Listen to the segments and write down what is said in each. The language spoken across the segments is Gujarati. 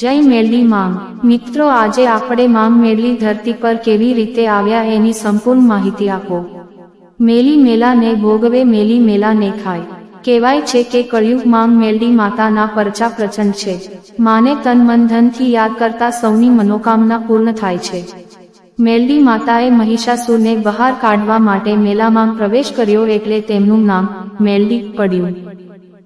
જય મેરડી માંગ મિત્રો, આજે આપણે માંગ મેરડી ધરતી પર કેવી રીતે આવ્યા એની સંપૂર્ણ માહિતી આપો. મેલી મેલા ને ભોગવે મેલી મેલા ને ખાય. કહેવાય છે કે કળિયુગમાં મેલડી માતાના પરચા પ્રચંડ છે. માને તન મન ધનથી યાદ કરતા સૌની મનોકામના પૂર્ણ થાય છે. મેલડી માતાએ મહિષાસુરને બહાર કાઢવા માટે મેલામાં પ્રવેશ કર્યો એટલે તેમનું નામ મેલડી પડ્યું.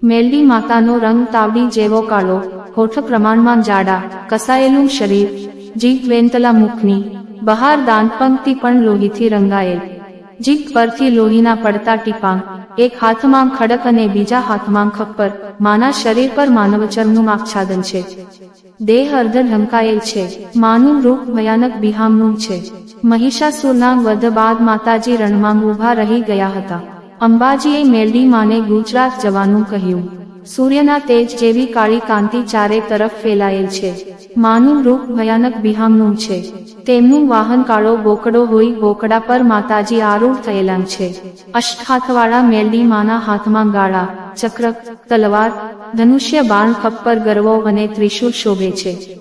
મેલડી માતાનો રંગ તાવડી જેવો કાળો હોઠ પ્રમાણમાં જાડા, કસાયેલું શરીર, જીભ વેંતલા મુખની, બહાર દાંતપંક્તિ પણ લોહીથી રંગાયેલ. જીભ પરથી લોહીના પડતા ટીપાં, એક હાથમાં ખડક અને બીજા હાથમાં ખપ્પર, માના શરીર પર માનવચરમનું આચ્છાદન છે. દેહ અર્ધ ઢંકાયેલ છે, માનું રૂપ ભયાનક બિહામનું છે. મહિષાસુરના વધ બાદ માતાજી રણમાં ઊભા રહી ગયા હતા. અંબાજીએ મેલડી માને ગુજરાત જવાનું કહ્યું. સૂર્યના તેજ જેવી કાળી કાંતિ ચારે તરફ ફેલાયેલ છે. માનું રૂપ ભયાનક બિહામનું છે. તેમનું વાહન કાળો બોકડો હોય બોકડા પર માતાજી આરૂઢ થયેલા છે. અષ્ટહાથવાળા મેલડી માના હાથમાં ગાળા, ચક્ર, તલવાર, ધનુષ્ય, બાણ, ખપ્પર, ગરવો અને ત્રિશૂળ શોભે છે.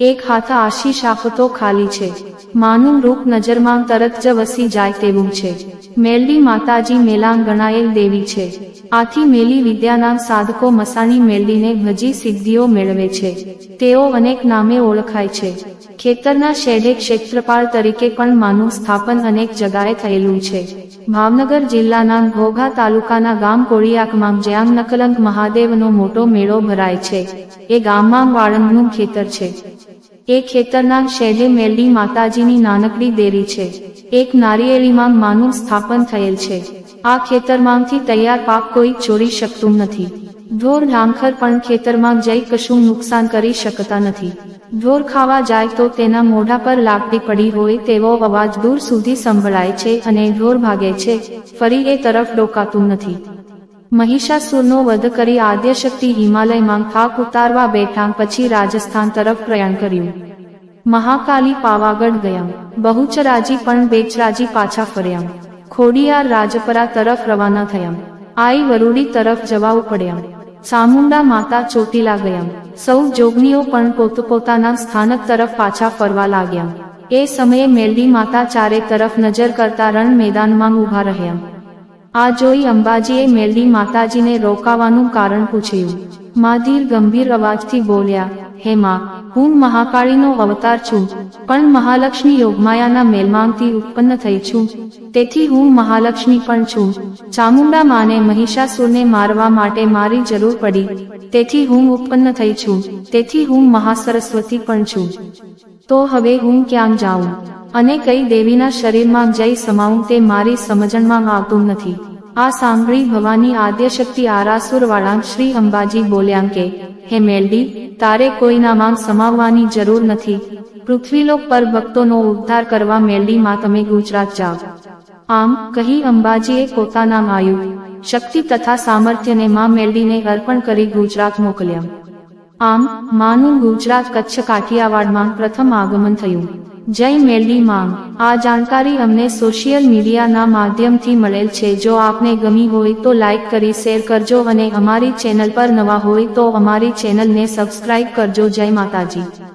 એક હાથ આશીષ આપતો ખાલી છે. માનું રૂપ નજરમાં તરત જ વસી જાય તેવું છે. મેલડી માતાજી મેલાંગ ગણાયેલ દેવી છે. આથી મેલી વિદ્યાના સાધકો મસાની મેલડીને ભજી સિદ્ધિઓ મેળવે છે. તેઓ અનેક નામે ઓળખાય છે. ખેતરના શેઢે ક્ષેત્રપાળ તરીકે પણ માનું સ્થાપન અનેક જગાએ થયેલું છે. ભાવનગર જિલ્લાના ઘોઘા તાલુકાના ગામ કોળિયાકમાં જ્યાં નકલંક મહાદેવનો મોટો મેળો ભરાય છે. એ ગામમાં વાળંદનું ખેતર છે. એ ખેતરના શેજે મેલડી માતાજીની નાનકડી દેરી છે. એક નારિયેળીમાં માનું સ્થાપન થયેલ છે. આ ખેતરમાંથી તૈયાર પાક કોઈ ચોરી શકતું નથી. ઢોર ઢાંખર પણ ખેતરમાં જઈ કશું નુકસાન કરી શકતા નથી. ઢોર ખાવા જાય તો તેના મોઢા પર લાકડી પડી હોય તેવો અવાજ દૂર સુધી સંભળાય છે અને ઢોર ભાગે છે. ફરી એ તરફ ડોકાતું નથી. મહિષાસુરનો વધ કરી આદ્યશક્તિ હિમાલયમાં થાક ઉતારવા બેઠાં પછી રાજસ્થાન તરફ પ્રયાણ કર્યું. મહાકાલી પાવાગઢ ગયા. બહુચરાજી પણ બેચરાજી પાછા ફર્યા. ખોડિયાર રાજપરા તરફ રવાના થયા. આઈ વરુડી તરફ જવા પડ્યા સામુંડા માતા ચોટીલા ગયા. સૌ જોગનીઓ પણ પોતપોતાના સ્થાનક તરફ પાછા ફરવા લાગ્યા. એ સમયે મેલડી માતા ચારે તરફ નજર કરતા રણ મેદાનમાં ઊભા રહ્યા. આ જોઈ અંબાજીએ મેલડી માતાજીને રોકાવાનું કારણ પૂછ્યું. માધીર ગંભીર અવાજથી બોલ્યા, હે માં, હું મહાકાળીનો અવતાર છું, પણ મહાલક્ષ્મી યોગમાયાના મેલમાંગથી ઉત્પન્ન થઈ છું. તેથી હું મહાલક્ષ્મી પણ છું. ચામુંડા માને મહિષાસુરને મારવા માટે મારી જરૂર પડી. તેથી હું ઉત્પન્ન થઈ છું. તેથી હું મહાસરસ્વતી પણ છું. તો હવે હું ક્યાં જાઉં? અને કઈ દેવીના શરીરમાં જઈ સમાવું તે મારી સમજણમાં આવતું નથી. આ સાંભળી ભવાની આદ્યશક્તિ આરાસુરવાળા શ્રી અંબાજી બોલ્યા કે, હે મેલડી, તારે કોઈના માં સમાવવાની જરૂર નથી. પૃથ્વીલોક પર ભક્તોનો ઉદ્ધાર કરવા મેલડીમાં તમે ગુજરાત જાઓ. આમ, કહી અંબાજીએ પોતાના માયુ શક્તિ તથા સામર્થ્યને માં મેલડીને અર્પણ કરી ગુજરાત મોકલ્યા. આમ, માનું ગુજરાત કચ્છ કાઠિયાવાડમાં પ્રથમ આગમન થયું. જય મેલડી માંગ આ જાણકારી અમને સોશિયલ મીડિયાના માધ્યમથી મળેલ છે. જો આપને ગમી હોય તો લાઇક કરી શેર કરજો અને અમારી ચેનલ પર નવા હોય તો અમારી ચેનલને સબસ્ક્રાઇબ કરજો. જય માતાજી.